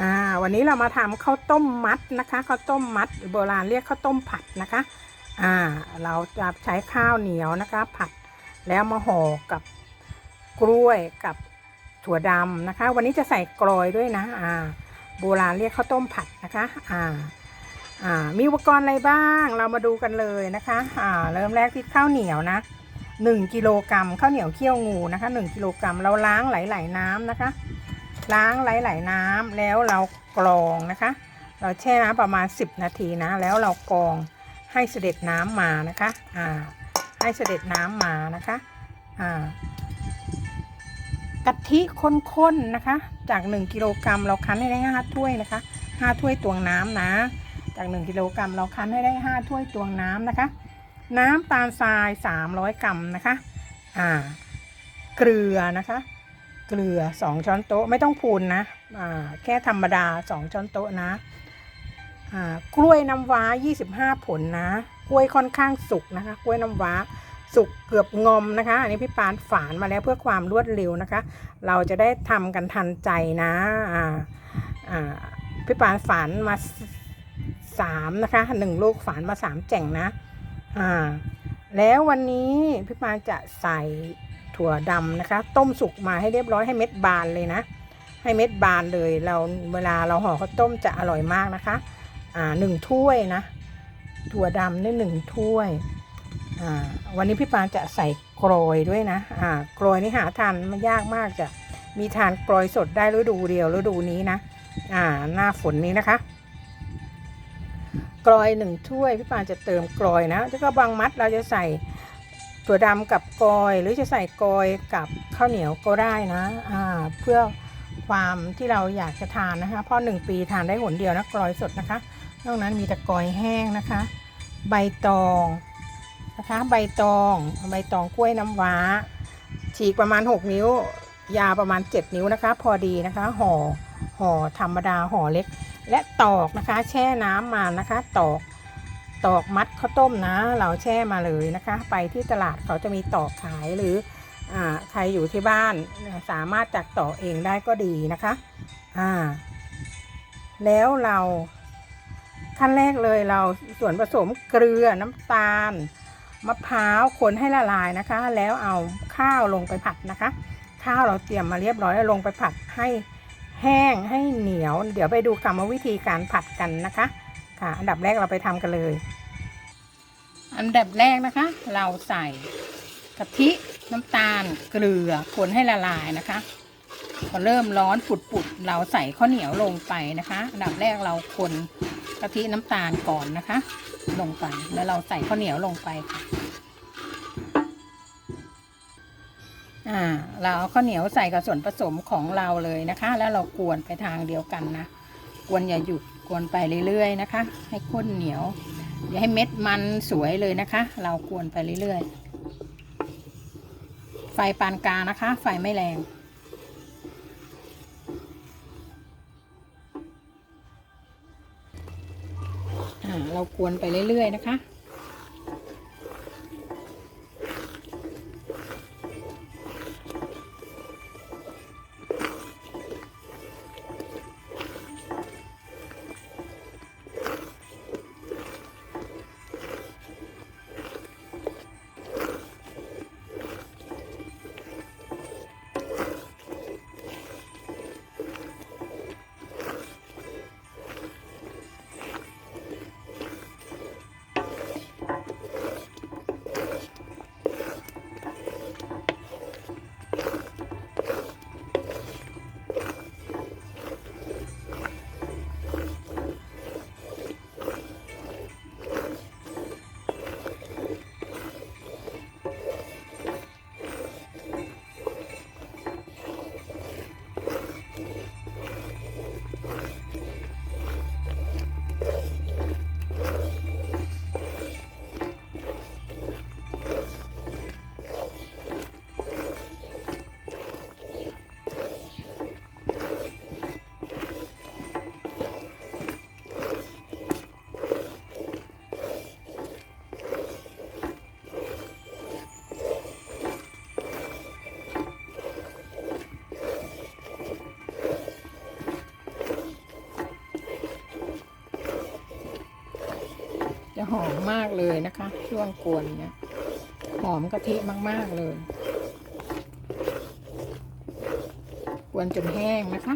อ่าวันนี้เรามาทำข้าวต้มมัดนะคะข้าวต้มมัดหรือโบราณเรียกข้าวต้มผัดนะคะอ่าเราจะใช้ข้าวเหนียวนะคะ ผัดแล้วมาห่อกับกล้วยกับถั่วดำนะคะ วันนี้จะใส่กลอยด้วยนะอ่าโบราณเรียกข้าวต้มผัดนะคะอ่าอ่ามีอุปกรณ์อะไรบ้างเรามาดูกันเลยนะคะอ่าเริ่มแรกที่ข้าวเหนียวนะหนึ่งกิโลกรัมข้าวเหนียวเคี่ยวงูนะคะหนึ่งกิโลกรัมเราล้างไหลๆน้ำนะคะ ล้างไหลๆน้ำแล้วเรากรองนะคะ เราแช่น้ำประมาณ 10 นาทีนะ แล้วเรากรองให้เสด็จน้ำมานะคะอ่าให้เสด็จน้ำมานะคะอ่ากะทิข้นๆนะคะ จาก 1กิโลกรัมเราคั้นให้ได้5ถ้วยนะคะ5ถ้วยตวงน้ำนะ จาก 1กิโลกรัมเราคั้นให้ได้5ถ้วยตวงน้ำนะคะ น้ำตาลทราย 300 กรัมนะคะอ่าเกลือนะคะ เกลือ 2 ช้อนโต๊ะไม่ต้องพูนนะแค่ธรรมดา 2 ช้อนโต๊ะนะกล้วยน้ำว้า 25 ผลนะ กล้วยค่อนข้างสุกนะคะ กล้วยน้ำว้าสุกเกือบงอมนะคะ อันนี้พี่ปานฝานมาแล้วเพื่อความรวดเร็วนะคะ เราจะได้ทำกันทันใจนะพี่ปานฝานมาสามนะคะหนึ่งลูกฝานมาสามแจ่งนะ อ่า แล้ววันนี้พี่ปานจะใส่ ถั่วดำนะคะ ต้มสุกมาให้เรียบร้อยให้เม็ดบานเลยนะ ให้เม็ดบานเลยเราเวลาเราห่อข้าวต้มจะอร่อยมากนะคะ อ่าหนึ่งถ้วยนะ ถั่วดำนี่หนึ่งถ้วย อ่า วันนี้พี่ปานจะใส่กรอยด้วยนะ อ่า กรอยนี่หาทานมันยากมากจะมีทานกรอยสดได้ฤดูเดียวฤดูนี้นะ อ่า หน้าฝนนี้นะคะกรอยหนึ่งถ้วยพี่ปานจะเติมกรอยนะแล้วก็บางมัดเราจะใส่ ถั่วดำกับกอยหรือจะใส่กอยกับข้าวเหนียวก็ได้นะอ่าเพื่อความที่เราอยากจะทานนะคะเพราะหนึ่งปีทานได้หนเดียวนะกรอยสดนะคะ นอกนั้นมีแต่กอยแห้งนะคะ ใบตองนะคะ ใบตองใบตองกล้วยน้ำว้า ฉีกประมาณ 6 นิ้ว ยาวประมาณ 7 นิ้วนะคะ พอดีนะคะห่อห่อธรรมดาห่อเล็ก และตอกนะคะ แช่น้ำมานะคะ ตอก ตอกมัดข้าวต้มนะ เราแช่มาเลยนะคะ ไปที่ตลาดเขาจะมีตอกขายหรืออใครอยู่ที่บ้านสามารถจักตอกเองได้ก็ดีนะคะอ่าแล้วเราขั้นแรกเลยเราส่วนผสมเกลือน้ำตาล มะพร้าวคนให้ละลายนะคะ แล้วเอาข้าวลงไปผัดนะคะ ข้าวเราเตรียมมาเรียบร้อยแล้วลงไปผัดให้แห้งให้เหนียว เดี๋ยวไปดูกรรมวิธีการผัดกันนะคะ ค่ะ อันดับแรกเราไปทำกันเลย อันดับแรกนะคะ เราใส่กะทิน้ำตาลเกลือคนให้ละลายนะคะ พอเริ่มร้อนปุดๆเราใส่ข้าวเหนียวลงไปนะคะ อันดับแรกเราคนกะทิน้ำตาลก่อนนะคะ ลงไปแล้วเราใส่ข้าวเหนียวลงไปค่ะอ่าเราเอาข้าวเหนียวใส่กับส่วนผสมของเราเลยนะคะ แล้วเรากวนไปทางเดียวกันนะกวนอย่าหยุดกวนไปเรื่อยๆนะคะ ให้ข้นเหนียว อย่าให้เม็ดมันสวยเลยนะคะ เรากวนไปเรื่อยๆ ไฟปานกลางนะคะ ไฟไม่แรงอ่าเรากวนไปเรื่อยๆนะคะ หอมมากเลยนะคะ ช่วงกวนเนี่ยหอมกะทิมาก ๆ เลย กวนจนแห้งนะคะ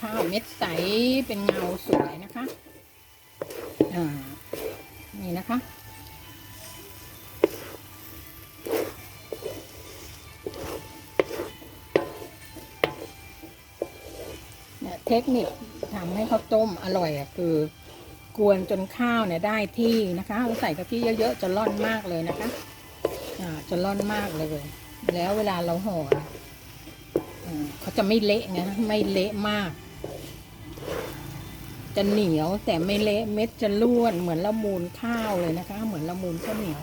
ข้าวเม็ดใสเป็นเงาสวยนะคะอ่านี่นะคะเนี่ยเทคนิคทำให้ข้าวต้มอร่อยอะคือกวนจนข้าวเนี่ยได้ที่นะคะเราใส่กะทิเยอะๆจะร่อนมากเลยนะคะอ่าจะร่อนมากเลย แล้วเวลาเราห่ออ่าเขาจะไม่เละไงไม่เละมาก จะเหนียวแต่ไม่เละเม็ดจะล้วนเหมือนละมูลข้าวเลยนะคะ เหมือนละมูลข้าวเหนียว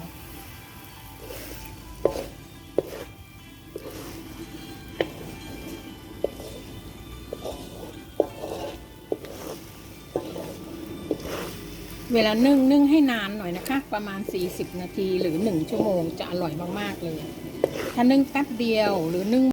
เวลานึ่งนึ่งให้นานหน่อยนะคะ ประมาณ 40 นาทีหรือ 1 ชั่วโมงจะอร่อยมาก ๆ เลย ถ้านึ่งแป๊บเดียวหรือนึ่ง